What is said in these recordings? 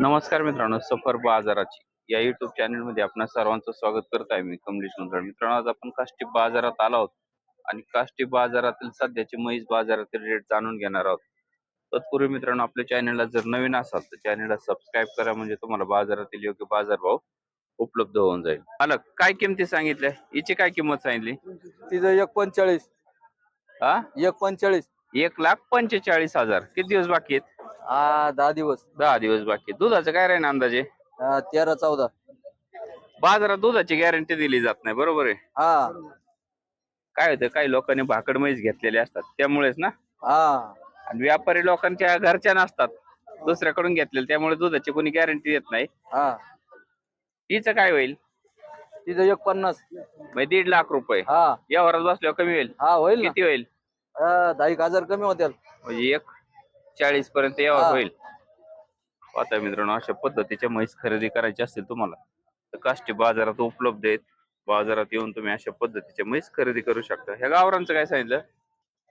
नमस्कार मित्रांनो सफर बाजाराची या युट्यूब चॅनलमध्ये आपणा सर्वांचं स्वागत करत आहे मी कमलेश मुंदळ मित्रांनो आज आपण काष्टी बाजारात आलो आहोत. आणि काष्टी बाजारातील सध्याचे म्हैस बाजारातील रेट जाणून घेणार आहोत. तत्पूर्वी मित्रांनो आपल्या चॅनलला जर नवीन असाल तर चॅनलला सबस्क्राईब करा म्हणजे तुम्हाला बाजारातील योग्य बाजारभाव उपलब्ध होऊन जाईल. मालक काय किमती सांगितल्या? हिची काय किंमत सांगितली? तिचं एक पंचेचाळीस हा एक पंचेचाळीस एक लाख पंचेचाळीस हजार. किती दिवस बाकी आहेत? हा दहा दिवस. दहा दिवस बाकी. दुधाचं काय राहील अंदाजे? तेरा चौदा. बाजारात दुधाची गॅरंटी दिली जात नाही बरोबर आहे? हा. काय होतं काही लोकांनी भाकड म्हैस घेतलेले असतात त्यामुळेच ना? हा. आणि व्यापारी लोकांच्या घरच्या नसतात दुसऱ्याकडून घेतलेले त्यामुळे दुधाची कोणी गॅरंटी देत नाही. हा. हिचं काय होईल? तिचं एक पन्नास म्हणजे दीड लाख रुपये. हा. व्यवहारात बसल्यावर कमी होईल. हा होईल ना. किती होईल? दहा एक हजार कमी होतील म्हणजे एक चाळीस पर्यंत हा. होईल. आता मित्रांनो अशा पद्धतीच्या म्हैस खरेदी करायची असतील तुम्हाला तर काष्टी बाजारात उपलब्ध आहेत. बाजारात येऊन तुम्ही अशा पद्धतीच्या म्हैस खरेदी करू शकता. ह्या गावरांचं काय सांगितलं?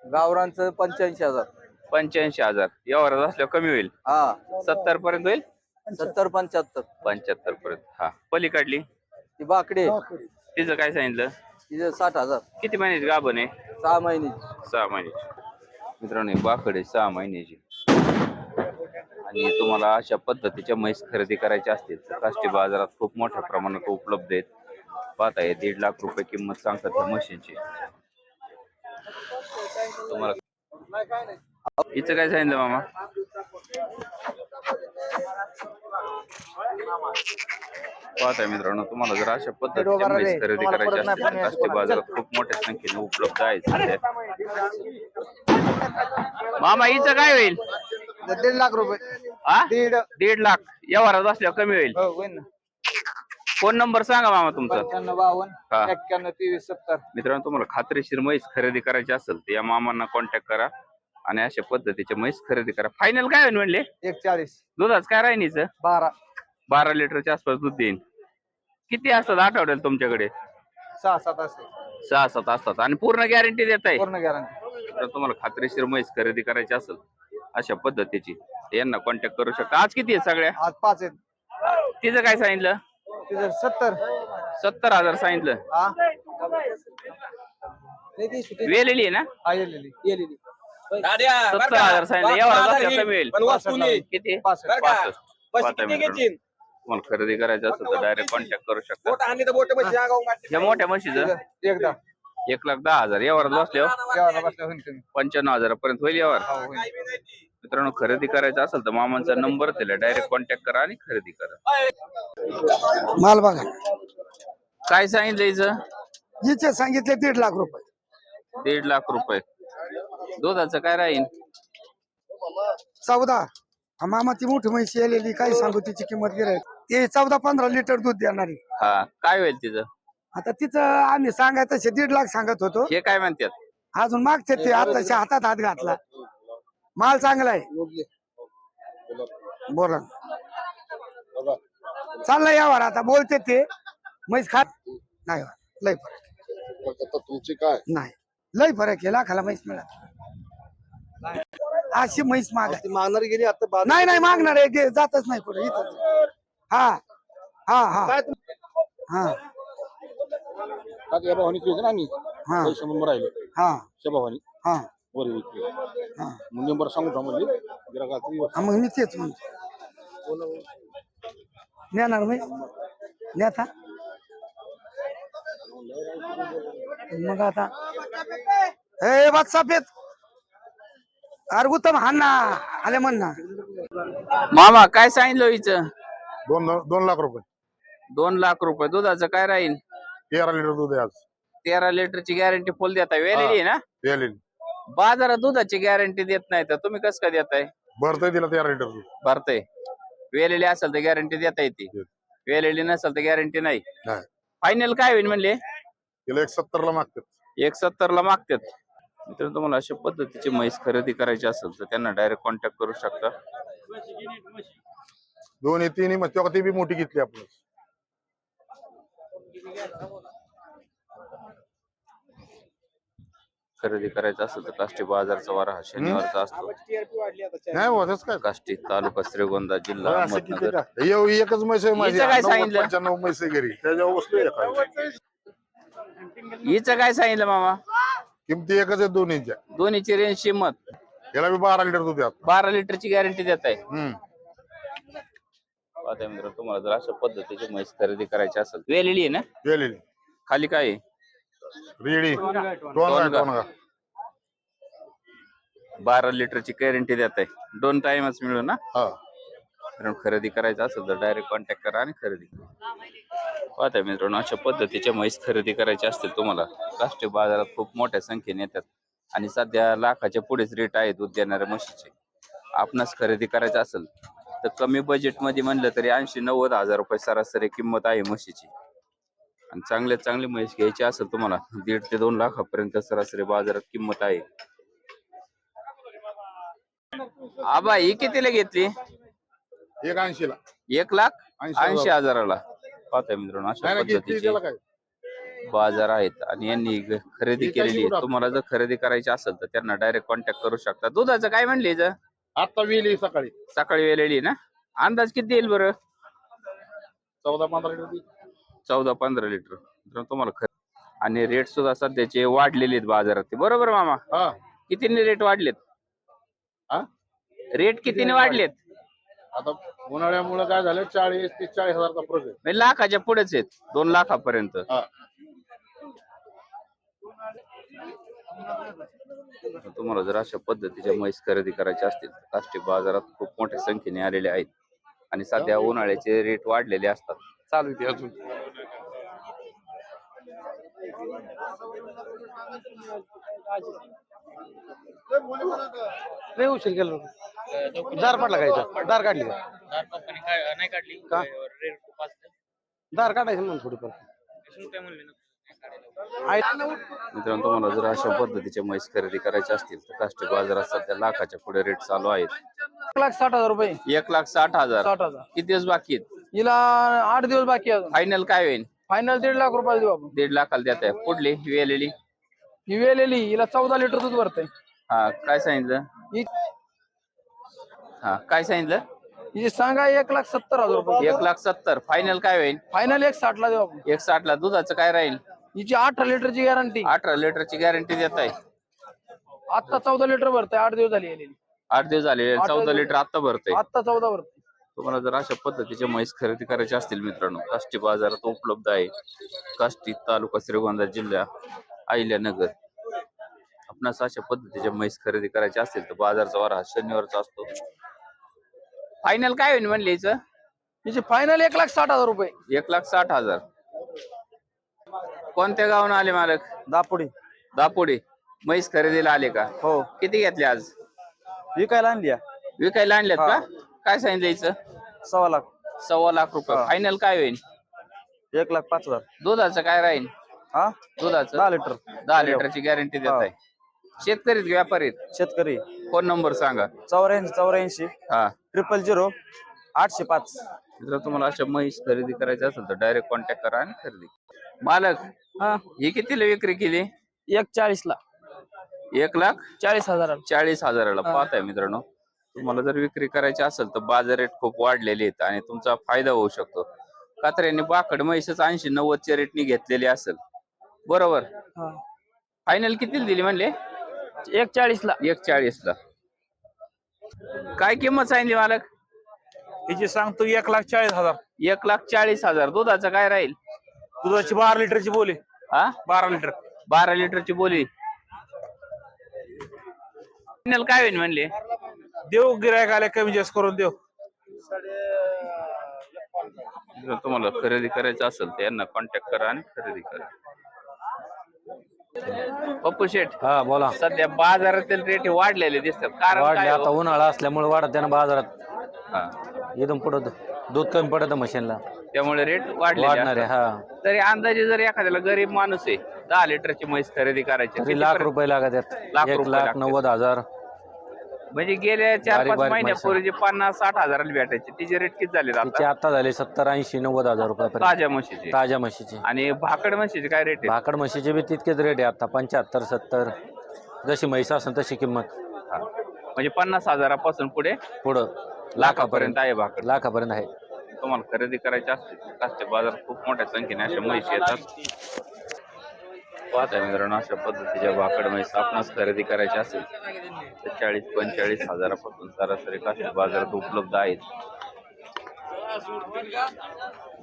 गावरांचं पंच्याऐंशी हजार. पंच्याऐंशी हजार. व्यवहारात असल्यावर कमी होईल. हा. सत्तर पर्यंत होईल? सत्तर पंच्याहत्तर. पंच्याहत्तर पर्यंत. हा. पलीकडली ती बाकडे तिचं काय सांगितलं? तिचं साठ हजार. किती महिन्याची गाभण आहे? सहा महिने. सहा महिन्याची मित्रांनो ही बाकडे सहा महिन्याची. आणि तुम्हाला अशा पद्धतीच्या म्हैस खरेदी करायच्या असतील तर काष्टी बाजारात खूप मोठ्या प्रमाणात उपलब्ध आहेत. पाहता आहे दीड लाख रुपये किंमत सांगतात त्या म्हशींची. तुम्हाला हिचं काय सांगितलं मामा? पाहताय मित्रांनो तुम्हाला जर अशा पद्धतीच्या म्हैस खरेदी करायची असतील तर काष्टी बाजारात खूप मोठ्या संख्येने उपलब्ध आहेत सध्या. मामा हिचं काय होईल? दीड लाख रुपये. दीड. दीड लाख. व्यवहारात असल्यावर कमी होईल. हो ना. फोन नंबर सांगा मामा तुमचा. पंच्याण्णव बावन्न. एक्क्याण्णव तेवीस सत्तर. मित्रांनो तुम्हाला खात्रीशीर म्हैस खरेदी करायची असेल तर या मामांना कॉन्टॅक्ट करा आणि अशा पद्धतीच्या म्हैस खरेदी करा. फायनल काय होईल म्हणले? एक चाळीस दुधाच काय राहिनीचं बारा. बारा लिटरच्या आसपास दूध देईन. किती असतात आठवड्याला तुमच्याकडे? सहा सात असते सहा सात असतात. आणि पूर्ण गॅरंटी देत आहे पूर्ण गॅरंटी तुम्हाला खात्रीशीर म्हैस खरेदी करायची असेल अशा पद्धतीची. यांना कॉन्टॅक्ट करू शकता आज किती आहे सगळ्या आज पाच आहेत तिचं काय सांगितलं तिचं सत्तर सत्तर हजार सांगितलं हा वेलेली आहे ना हा सत्तर हजार सांगितलं यावर कमी होईल किती पासष्ट. पासष्ट. पाहता मित्रांनो. तुम्हाला खरेदी करायचं असेल तर डायरेक्ट कॉन्टॅक्ट करू शकता या मोठ्या म्हशीचं एकदा एक लाख दहा हजार यावर बसल्यावर जेवायला पंच्याण्णव हजारापर्यंत होईल यावर हो, होईल. मित्रांनो खरेदी करायचं असेल तर मामांचा नंबर दिला डायरेक्ट कॉन्टॅक्ट करा आणि खरेदी करा. माल बघा. काय सांगितलं हिचं? हिचे सांगितले दीड लाख रुपये. दीड लाख रुपये. दुधाचं काय राहील चौदा. हा मामा ती मोठी म्हैशी आलेली काय सांगू तिची किंमत गिराय ते चौदा पंधरा लिटर दूध देणारी. हा काय होईल तिचं? आता तिचं आम्ही सांगायचं दीड लाख सांगत होतो. हे काय म्हणतात? अजून मागते ते आताच्या हातात हात घातला. माल चांगला आहे. बोला. चाललंय यावर आता बोलते ते. म्हैस खात नाही लय फरक तुमची काय? नाही. लय फरक आहे. लाखाला म्हैस मिळत अशी म्हैस माग. मागणार गेली आता नाही नाही मागणार आहे. जातच नाही कुठे इथंच हा. हा हा. हा. हा राहिले. हा. त्या भावानी. हा. वर विकले. हा मग नंबर सांगू का म्हणजे. हा, मग मी तेच म्हणतो. नेणार मी नेता मग आता ए वाटसापेत अरे उत्तम हाण ना आले म्हण ना. मामा काय सांगितलं हिचं? दोन दोन लाख रुपये. दोन लाख रुपये. दुधाचं काय राहील? तेरा लिटर दूध आहे आज. तेरा लिटरची गॅरंटी फुल देता वेलेली आहे ना? वेलेली. बाजारात दुधाची गॅरंटी देत नाही तर तुम्ही कसं काय देताय? तेरा लिटर दूध भरतय. वेलेली असेल तर गॅरंटी देता. येते वेलेली नसेल तर गॅरंटी नाही. नाही. फायनल काय होईल म्हणले? तिला एक सत्तर ला मागतात. एक सत्तर ला मागतात. मित्रांनो तुम्हाला अशा पद्धतीची म्हैस खरेदी करायची असेल तर त्यांना डायरेक्ट कॉन्टॅक्ट करू शकता. मग तेव्हा ती बी मोठी घेतली आपण. खरेदी करायचं असेल तर काष्टी बाजारचा वारा हा शनिवारचा असतो. नाही हो, तसं काय? काष्टी तालुका श्रीगोंदा जिल्हा असं किती अहमदनगर का? एव- एकच म्हैस आहे माझी. हिचं काय सांगितलं? पंच्याण्णव म्हैस आहे घरी. त्याच्यावर बसलोय एका. हिचं काय सांगितलं मामा? किमती एकच आहे दोन्हीच्या. दोन्हीची रेंज किंमत याला बी बारा लिटर दूध आहे आता. बारा लिटरची गॅरंटी देत आहे. हम्म. पाहता मित्र तुम्हाला जर अशा पद्धतीची म्हैस खरेदी करायची असेल वेलेली आहे ना? गेलेली खाली काय आहे? रेडी. दोन गाय बारा लिटरची गॅरंटी देत आहे दोन टाइमच मिळू ना? हा. मित्रांनो खरेदी करायचं असेल तर डायरेक्ट कॉन्टॅक्ट करा आणि खरेदी करा. पाहता मित्रांनो अशा पद्धतीच्या म्हैस खरेदी करायची असतील तुम्हाला. राष्ट्रीय बाजारात खूप मोठ्या संख्येने येतात. आणि सध्या लाखाच्या पुढेच रेट आहेत दूध देणाऱ्या म्हशीचे. आपणास खरेदी करायचं असेल तर कमी बजेटमध्ये म्हणलं तरी ऐंशी नव्वद हजार रुपये सरासरी किंमत आहे म्हशीची. आणि चांगल्यात चांगली म्हैस घ्यायची असेल तुम्हाला दीड ते दोन लाखापर्यंत सरासरी बाजारात किंमत आहे. आबा ही कितीला घेतली? एक ऐंशीला. एक लाख ऐंशी हजार. ऐंशी हजाराला. पाहताय मित्रांनो अशा नाही पद्धतीचे त्याला काय? बाजार आहेत आणि यांनी खरेदी केलेली आहे? तुम्हाला जर खरेदी करायची असेल तर त्यांना डायरेक्ट कॉन्टॅक्ट करू शकता. दुधाचं काय म्हणले इथं? आता वेली सकाळी. सकाळी वेलेली ना? अंदाज किती येईल बरं? चौदा पंधरा. चौदा पंधरा लिटर. तुम्हाला खर आणि रेट सुद्धा सध्याचे वाढलेले आहेत बाजारात. ते बरोबर मामा? हा. कितीने रेट वाढलेत? हा? रेट कितीने वाढलेत? आता उन्हाळ्यामुळे काय झालं? चाळीस ते चाळीस हजारचा फरक आहे म्हणजे लाखाच्या पुढेच आहेत. दोन लाखापर्यंत. हा. तुम्हाला जर अशा पद्धतीच्या म्हैस खरेदी करायच्या असतील तर काष्टी बाजारात खूप मोठ्या संख्येने आलेले आहेत. आणि सध्या उन्हाळ्याचे रेट वाढलेले असतात. चालू आहे ते अजून. लय उशीर केलं. दार पडला काय इथं? दार काढली का? का दार काढायचं म्हणून थोडीफार. मित्रांनो तुम्हाला जर अशा पद्धतीच्या म्हैस खरेदी करायच्या असतील तर काष्टी बाजारात सध्या लाखाच्या पुढे रेट चालू आहेत. एक लाख साठ हजार रुपये. एक लाख साठ हजार. साठ हजार. किती दिवस बाकी आहेत? हिला आठ दिवस बाकी आहे अजून. फायनल काय होईल? फायनल दीड लाख रुपये देऊ आपण. दीड लाखाला देत आहे पुढली वेलेली? ही वेलेली हिला चौदा लिटर दूध भरतंय. हा काय सांगितलं? ही हा काय सांगितलं? हिची सांगा एक लाख सत्तर हजार रुपये एक लाख सत्तर. फायनल काय होईल? फायनल एक साठ ला देऊ आपण. एक साठ ला. दुधाचं काय राहील? हिची अठरा लिटरची गॅरंटी अठरा लिटरची गॅरंटी देत आहे आता चौदा लिटर भरतंय आठ दिवस झाली आठ दिवस झाले. आठ चौदा दिवस. लिटर आता भरते आता चौदा भरते तुम्हाला जर अशा पद्धतीचे म्हैस खरेदी करायचे असतील मित्रांनो काष्टी बाजारात उपलब्ध आहे. काष्टी तालुका श्रीगोंदा जिल्हा. अहिल्यानगर. आपणास अशा पद्धतीच्या म्हैस खरेदी करायचे असतील तर बाजारचा वारा हा शनिवारचा असतो. फायनल काय होईल म्हणले हिचं? हिची फायनल एक लाख साठ हजार रुपये. एक लाख साठ हजार. कोणत्या गावून आले मालक? दापोडी. दापोडी. म्हैस खरेदीला आले का? हो. किती घेतले आज? विकायला आणली विकायला आणल्यात का? काय सांगितलं हिचं सव्वा लाख. सव्वा लाख रुपये. फायनल काय होईल एक लाख पाच हजार. दुधाचं काय राहील हा? दुधाचं? दहा लिटर. दहा लिटरची गॅरंटी देत आहे. शेतकरीत की व्यापारीत शेतकरी. फोन नंबर सांगा. चौऱ्याऐंशी चौऱ्याऐंशी. हा. ट्रिपल झिरो आठशे पाच. जर तुम्हाला अशा म्हैस खरेदी करायची असेल तर डायरेक्ट कॉन्टॅक्ट करा आणि खरेदी करा. मालक हा. ही कितीला विक्री केली? एक चाळीस ला एक लाख? चाळीस हजार चाळीस हजाराला. पाहताय मित्रांनो तुम्हाला जर विक्री करायची असेल तर बाजार रेट खूप वाढलेले आहेत आणि तुमचा फायदा होऊ शकतो. कात्र्याने बाकड म्हैसच ऐंशी नव्वदच्या रेटनी घेतलेली असेल. बरोबर. फायनल कितीला दिली म्हणले? एक चाळीस ला एक चाळीस ला काय किंमत सांगितली मालक? हिची सांगतो एक लाख चाळीस हजार. एक लाख चाळीस हजार. दुधाचं काय राहील? दुधाची बारा लिटरची बोली. हा? बारा लिटर. बारा लिटरची बोली. फायनल काय होईल म्हणले? देऊ गिरायक आले कमी जास्त करून देऊ. जर तुम्हाला खरेदी करायचं असेल तर यांना कॉन्टॅक्ट करा आणि खरेदी करा. पप्पू शेठ हा बोला सध्या बाजारातील रेट वाढलेले दिसतात कारण वाढले काय आता हो? उन्हाळा असल्यामुळे वाढत त्यानं बाजारात हा. इथून पुढं दूध कमी पडत मशीनला त्यामुळे रेट वाढलेले वाढणार आहे. हा तरी अंदाजे जर एखाद्याला गरीब माणूस आहे दहा लिटरची म्हैस खरेदी करायची तरी किती लाख पर्यंत? रुपये लागत लाख आहेत एक रुपये लाख लागतात. नव्वद हजार म्हणजे गेल्या चार बारीक पाच बारीक महिन्यापूर्वी जे पन्नास साठ हजाराला भेटायचे तिचे रेट किती झाले तिचे आता आता झाले सत्तर ऐंशी नव्वद हजार रुपयापर्यंत ताज्या म्हशीचे. ताज्या म्हशीचे. आणि भाकड म्हशीचे काय रेट आहे भाकड म्हशीचे बी तितकेच रेट आहे आता. पंच्याहत्तर सत्तर. जशी म्हैस असेल तशी किंमत. हा. म्हणजे पन्नास हजारापासून पुढे पुढं लाखापर्यंत. लाखापर्यंत आहे भाकड. लाखापर्यंत आहे. तुम्हाला खरेदी करायची असते काष्टी बाजारात खूप मोठ्या संख्येने अशा म्हैशी येतात. पाहता मित्रांनो अशा पद्धतीच्या भाकड म्हैस आपणास खरेदी करायची असेल तर चाळीस पंचेचाळीस हजारापासून सरासरी काष्टी बाजारात उपलब्ध आहेत.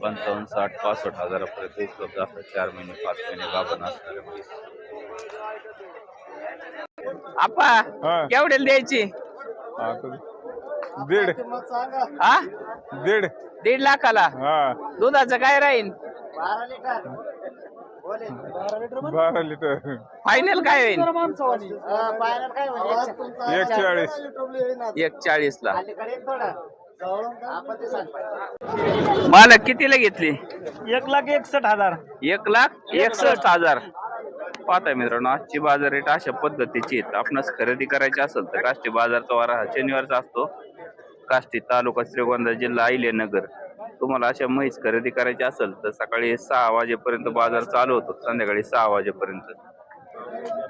पंचावन्न साठ पासष्ट हजारापर्यंत उपलब्ध असतात. चार महिने पाच महिने गाभण म्हैस आपा केवढ्याला द्यायची? दीड. हा? दीड. दीड लाखाला? हा. दुधाचं काय राहील बारा लिटर फायनल काय होईल? एक चाळीस एक चाळीस ला. मालक कितीला घेतली? एक लाख एकसठ हजार. एक लाख एकसष्ट हजार. पाहताय मित्रांनो आजची बाजार रेट अशा पद्धतीची आहेत. आपणास खरेदी करायची असेल तर काष्टी बाजारचा वारा हा शनिवारचा असतो. काष्टी तालुका श्रीगोंदा जिल्हा अहिल्यानगर. तुम्हाला अशा म्हैस खरेदी करायची असेल तर सकाळी सहा वाजेपर्यंत बाजार चालू होतो संध्याकाळी सहा वाजेपर्यंत.